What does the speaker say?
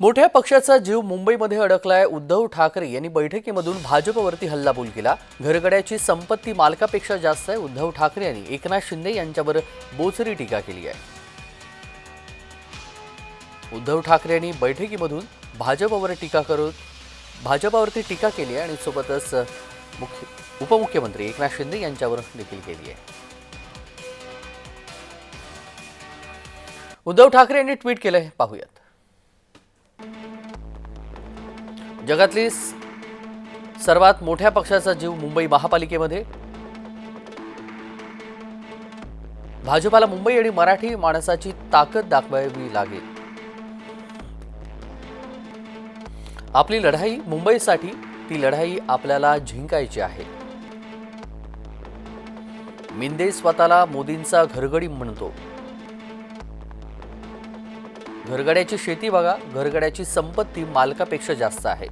मोठ्या पक्षाचा जीव मुंबईमध्ये अडकलाय उद्धव ठाकरे यांनी बैठकीमधून भाजपवरती हल्लाबोल केला. घरगड्याची संपत्ती मालकापेक्षा जास्त आहे उद्धव ठाकरे यांनी एकनाथ शिंदे यांच्यावर बोचरी टीका केली आहे. उद्धव ठाकरे यांनी बैठकीमधून भाजपवर टीका करत भाजपावरती टीका केली आहे आणि सोबतच मुख्य उपमुख्यमंत्री एकनाथ शिंदे यांच्यावर देखील केली आहे. उद्धव ठाकरे यांनी ट्विट केलंय पाहूयात. जगातली सर्वात मोठ्या पक्षाचा जीव मुंबई महापालिकेमध्ये. भाजपाला मुंबई आणि मराठी माणसाची ताकद दाखवावी लागेल. आपली लढाई मुंबईसाठी ती लढाई आपल्याला जिंकायची आहे. मिंदे स्वतःला मोदींचा घरगडी म्हणतो. घरगड्याची शेती बघा घरगड्याची संपत्ती मालकापेक्षा जास्त आहे.